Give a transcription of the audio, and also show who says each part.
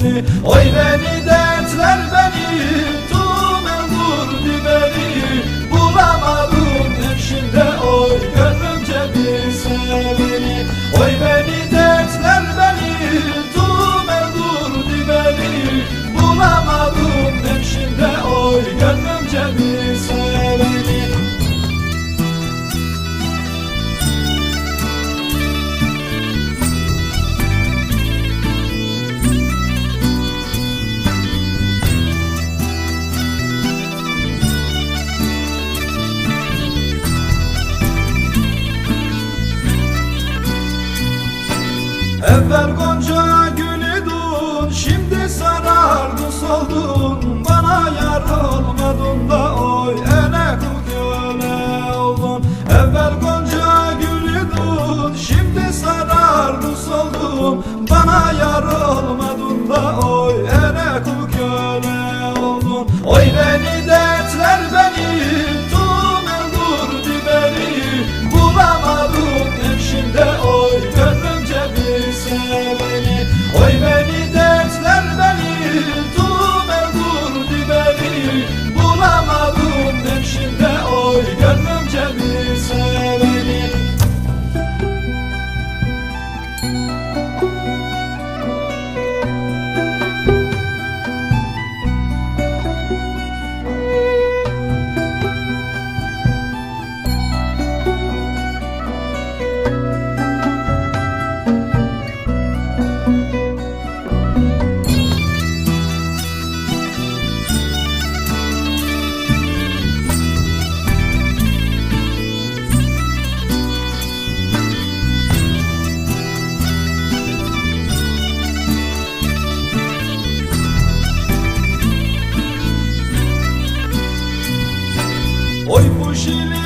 Speaker 1: sesi. Oy beni dertler beni Tumen vur biberi. Bulamadım Evvel gonca gülüdün Şimdi sarardı soldun. Bana yar olmadın da oy Öne öne oldun. Evvel gonca gülüdün Şimdi sarardı soldun. Bana yar olmadın da oy Öne öne oldun. Oy beni dertler beni usually